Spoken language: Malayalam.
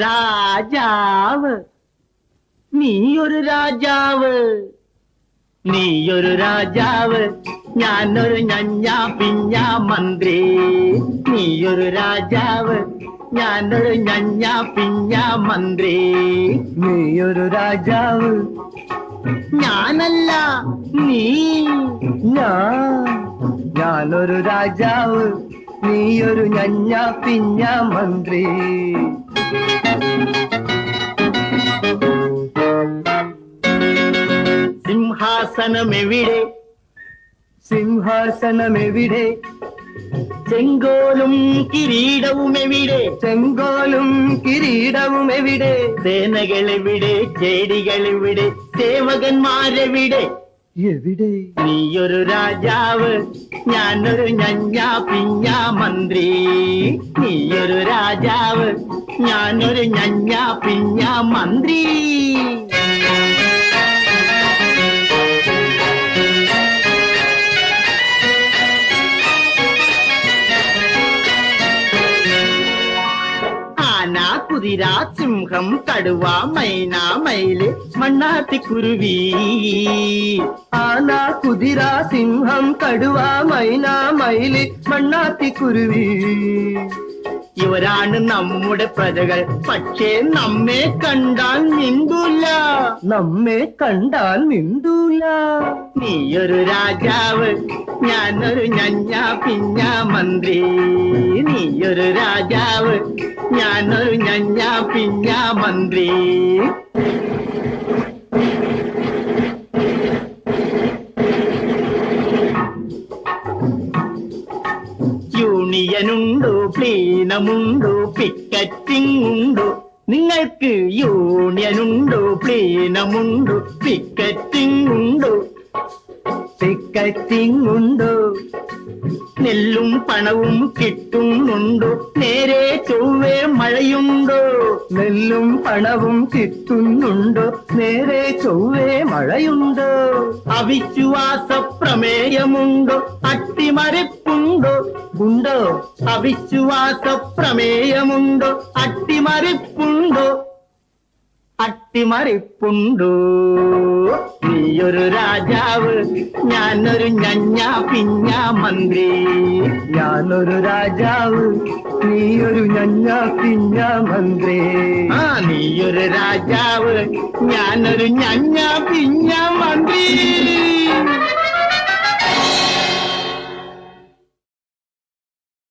രാജാവ് നീയൊരു രാജാവ് നീയൊരു രാജാവ് ഞാനൊരു ഞഞ്ഞാ പിഞ്ഞാ മന്ത്രി. നീയൊരു രാജാവ്. ഞാനൊരു ഞഞ്ഞാ പിഞ്ഞാ മന്ത്രി. നീയൊരു രാജാവ്. ഞാനല്ല നീ. ഞാൻ. ഞാനൊരു രാജാവ്. നീയൊരു ഞഞ്ഞാ പിഞ്ഞാ മന്ത്രി. സിംഹാസനമെവിടെ? സിംഹാസനമെവിടെ? ചെങ്കോലും കിരീടവും എവിടെ ചെങ്കോലും കിരീടവും എവിടെ സേനകൾ എവിടെ ചേടികൾ എവിടെ സേവകന്മാരെവിടെ? എവിടെ? നീയൊരു രാജാവ് ഞാനൊരു ഞഞ്ഞാ പിഞ്ഞാ മന്ത്രി. നീയൊരു രാജാവ് ഞാനൊരു ഞഞ്ഞാ പിഞ്ഞാ മന്ത്രി. ആന കുതിരാ സിംഹം കടുവ മൈന മയിൽ കുരുവി ആന കുതിരാ സിംഹം കടുവ മൈന മയിൽ മണ്ണാത്തിക്കുരുവി. ഇവരാണ് നമ്മുടെ പ്രജകൾ. പക്ഷേ നമ്മെ കണ്ടാൽ മിണ്ടൂല നമ്മെ കണ്ടാൽ നിന്തൂല നീയൊരു രാജാവ് ഞാനൊരു ഞഞ്ഞ പിഞ്ഞ മന്ത്രി. നീയൊരു രാജാവ് ഞാനൊരു ഞഞ്ഞ പിഞ്ഞ മന്ത്രി. യൂണിയനുണ്ടോ പ്ലീനമുണ്ടോ പിക്കറ്റിംഗ് ഉണ്ടോ നിങ്ങൾക്ക് യൂണിയനുണ്ടോ? പ്ലീനമുണ്ടോ? പിക്കറ്റിംഗ് ഉണ്ടോ? ടിക്കറ്റിംഗ് ഉണ്ടോ? നെല്ലും പണവും കിട്ടുന്നുണ്ടോ? നേരെ ചൊവ്വേ മഴയുണ്ടോ? നെല്ലും പണവും കിട്ടുന്നുണ്ടോ? നേരെ ചൊവ്വേ മഴയുണ്ടോ? അവിശ്വാസ പ്രമേയമുണ്ടോ അട്ടിമറിപ്പുണ്ടോ? ഉണ്ടോ? അവിശ്വാസ പ്രമേയമുണ്ടോ അട്ടിമറിപ്പുണ്ടോ? അട്ടിമറിപ്പുണ്ടോ? നീയൊരു രാജാവ് ഞാനൊരു ഞഞ്ഞ പിഞ്ഞ മന്ത്രി. ഞാനൊരു രാജാവ് നീയൊരു ഞഞ്ഞ പിഞ്ഞ മന്ത്രി. ആ നീയൊരു രാജാവ് ഞാനൊരു ഞഞ്ഞ പിഞ്ഞ മന്ത്രി.